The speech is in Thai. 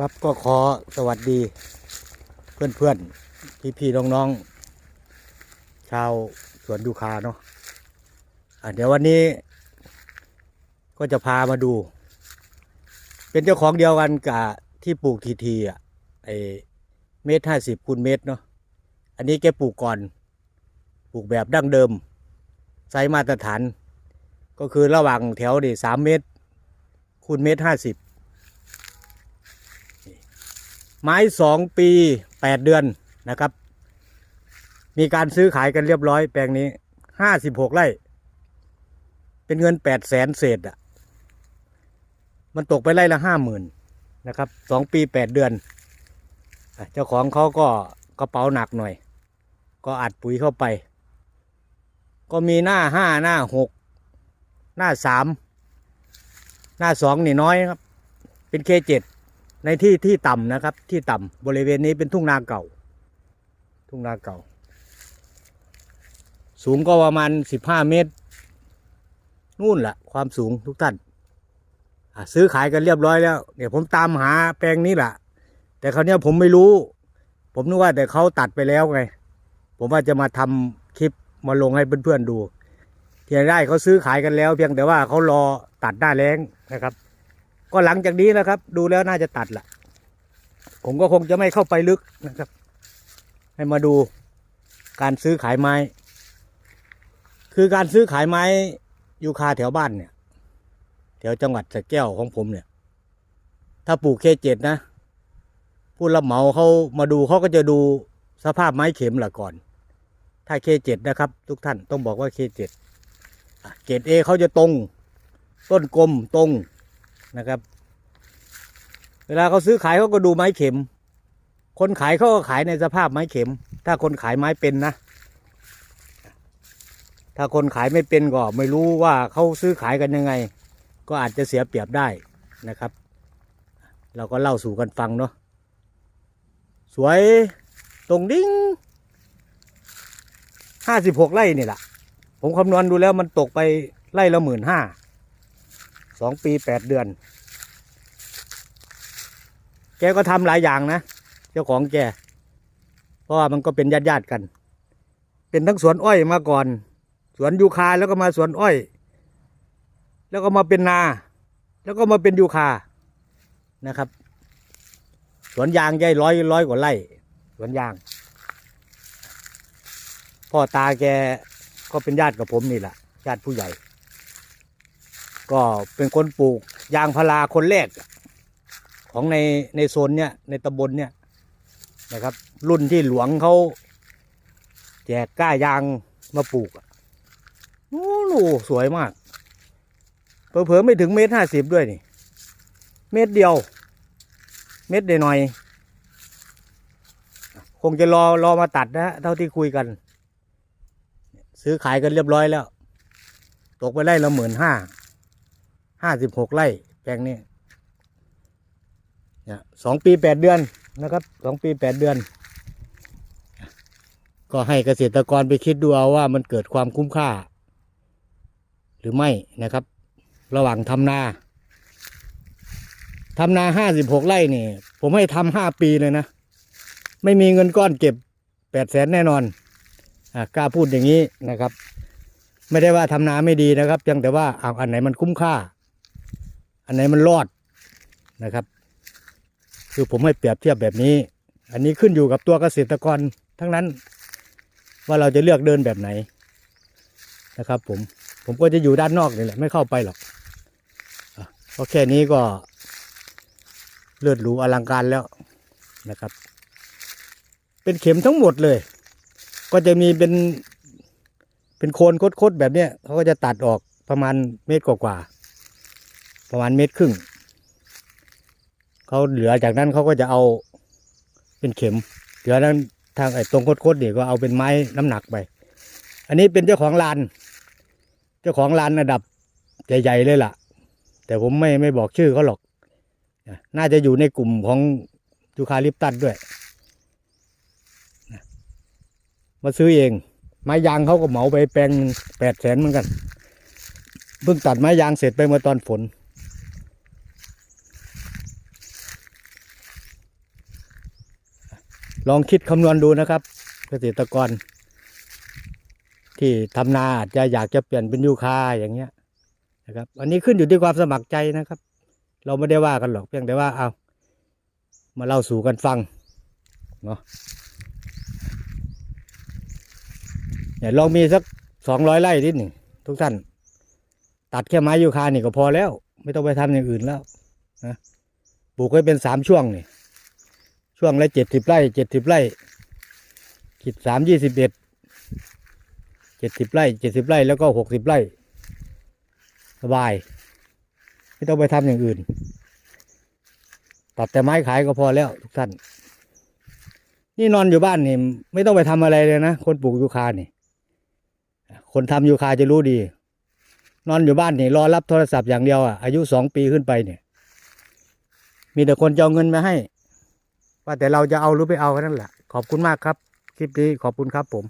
ครับก็ขอสวัสดีเพื่อนเพื่อนพี่พี่น้องๆชาวสวนยูคาเนาะะเดี๋ยววันนี้ ก็จะพามาดู เป็นเจ้าของเดียวกันกับที่ปลูกทีทีอะไอเมตรห้าสิบคูณเมตรเนาะอันนี้แกปลูกก่อน ปลูกแบบดั้งเดิมไซส์มาตรฐาน ก็คือระหว่างแถวนี่สามเมตรคูณเมตรห้าสิบ ไม้สองปีแปดเดือนนะครับ มีการซื้อขายกันเรียบร้อยแปลงนี้ห้าสิบหกไร่ เป็นเงินแปดแสนเศษอะ มันตกไปไร่ละห้าหมื่นนะครับสองปีแปดเดือน เจ้าของเขาก็กระเป๋าหนักหน่อย ก็อัดปุ๋ยเข้าไป ก็มีหน้าห้าหน้าหกหน้าสามหน้าสองนี่น้อยครับ เป็นเคเจ็ด ในที่ที่ต่ำนะครับ ที่ต่ำบริเวณนี้เป็นทุ่งนาเก่า ทุ่งนาเก่า สูงก็ประมาณสิบห้าเมตร นู่นแหละความสูงทุกท่านซื้อขายกันเรียบร้อยแล้วเดี๋ยวผมตามหาแปลงนี้แหละแต่คราวนี้ผมไม่รู้ ผมนึกว่าแต่เขาตัดไปแล้วไง ผมว่าจะมาทำคลิปมาลงให้เพื่อนๆดูเที่ได้เขาซื้อขายกันแล้ว เพียงแต่ว่าเขารอตัดหน้าแรงนะครับ ก็หลังจากนี้นะครับ ดูแล้วน่าจะตัดละผมก็คงจะไม่เข้าไปลึกนะครับ ให้มาดูการซื้อขายไม้ คือการซื้อขายไม้ยูคาแถวบ้านเนี่ย แถวจังหวัดสระแก้วของผมเนี่ย ถ้าปลูกเคเจ็ดนะผู้รับเหมาเขามาดูเขาก็จะดูสภาพไม้เข็มละก่อน ถ้าเคเจ็ดนะครับ ทุกท่านต้องบอกว่าเคเจ็ดเกรดเอเขาจะตรง ต้นกลมตรง นะครับ เวลาเขาซื้อขายเขาก็ดูไม้เข็ม คนขายเขาก็ขายในสภาพไม้เข็ม ถ้าคนขายไม้เป็นนะ ถ้าคนขายไม่เป็นก็ไม่รู้ว่าเขาซื้อขายกันยังไง ก็อาจจะเสียเปรียบได้นะครับ เราก็เล่าสู่กันฟังเนาะสวยตรงดิ้งห้าสิบหกไร่นี่แหละผมคำนวณดูแล้วมันตกไปไร่ละหมื่นห้า สองปีแปดเดือน แกก็ทำหลายอย่างนะ เจ้าของแก เพราะว่ามันก็เป็นญาติญาติกัน เป็นทั้งสวนอ้อยมาก่อน สวนยูคาแล้วก็มาสวนอ้อย แล้วก็มาเป็นนา แล้วก็มาเป็นยูคานะครับ สวนยางใหญ่ร้อยร้อยกว่าไร่ สวนยาง พ่อตาแกก็เป็นญาติกับผมนี่แหละญาติผู้ใหญ่ ก็เป็นคนปลูกยางพาราคนแรก ของในในโซนเนี้ยในตำบลเนี้ยนะครับ รุ่นที่หลวงเขาแจกก้ายางมาปลูกอะโอ้โหสวยมากเผลอๆไม่ถึงเมตรห้าสิบด้วยนี่ เมตรเดียว เมตรเดียวหน่อย คงจะรอรอมาตัดนะเท่าที่คุยกัน ซื้อขายกันเรียบร้อยแล้ว ตกไปไร่ละหมื่นห้า ห้าสิบหกไร่แปลงนี้สองปีแปดเดือนนะครับสองปีแปดเดือน ก็ให้เกษตรกรไปคิดดูเอาว่ามันเกิดความคุ้มค่า หรือไม่นะครับ ระหว่างทำนาทำนาห้าสิบหกไร่นี่ ผมให้ทำห้าปีเลยนะ ไม่มีเงินก้อนเก็บแปดแสนแน่นอนอกล้าพูดอย่างนี้นะครับ ไม่ได้ว่าทำนาไม่ดีนะครับเพียงแต่ว่าเอาอันไหนมันคุ้มค่า อันไหนมันรอดนะครับ คือผมให้เปรียบเทียบแบบนี้ อันนี้ขึ้นอยู่กับตัวเกษตรกรทั้งนั้น ว่าเราจะเลือกเดินแบบไหนนะครับ ผมผมก็จะอยู่ด้านนอกนี่แหละไม่เข้าไปหรอกเพราะแค่นี้ก็เลือดหรูอลังการแล้วนะครับ เป็นเข็มทั้งหมดเลย ก็จะมีเป็นเป็นโคนคดๆแบบเนี้ยเขาก็จะตัดออกประมาณเมตรกว่าๆ ประมาณเมตรครึ่งเขาเหลือจากนั้นเขาก็จะเอาเป็นเข็ม เหลือนั้นทางไอ้ตรงโคดๆเนี่ยก็เอาเป็นไม้น้ำหนักไป อันนี้เป็นเจ้าของลาน เจ้าของลานระดับใหญ่ๆเลยล่ะ แต่ผมไม่ไม่บอกชื่อเขาหรอก น่าจะอยู่ในกลุ่มของยูคาลิปตัสด้วย มาซื้อเอง ไม้ยางเขาก็เหมาไปแปลงแปดแสนเหมือนกัน เพิ่งตัดไม้ยางเสร็จไปเมื่อตอนฝน ลองคิดคำนวณดูนะครับ เกษตรกร ที่ทำนาอาจจะอยากจะเปลี่ยนเป็นยูคาอย่างเงี้ยนะครับ อันนี้ขึ้นอยู่ที่ความสมัครใจนะครับ เราไม่ได้ว่ากันหรอกเพียงแต่ว่าเอามาเล่าสู่กันฟังเนาะเนี่ยลองมีสักสองร้อยไร่นิดหนึ่งทุกท่าน ตัดแค่ไม้ยูคานี่ก็พอแล้ว ไม่ต้องไปทำอย่างอื่นแล้วนะปลูกไว้เป็นสามช่วงนี่ ช่วงละเจ็ดสิบไร่เจ็ดสิบไร่ขีดสามยี่สิบเอ็ดเจ็ดสิบไร่เจ็ดสิบไร่แล้วก็หกสิบไร่สบาย ไม่ต้องไปทำอย่างอื่น ตัดแต่ไม้ขายก็พอแล้วทุกท่าน นี่นอนอยู่บ้านนี่ไม่ต้องไปทำอะไรเลยนะ คนปลูกยูคานี่คนทำยูคาจะรู้ดี นอนอยู่บ้านนี่รอรับโทรศัพท์อย่างเดียวอะอายุสองปีขึ้นไปเนี่ย มีแต่คนจะเอาเงินมาให้ ว่าแต่เราจะเอาหรือไม่เอาแค่นั้นแหละ ขอบคุณมากครับ คลิปนี้ขอบคุณครับผม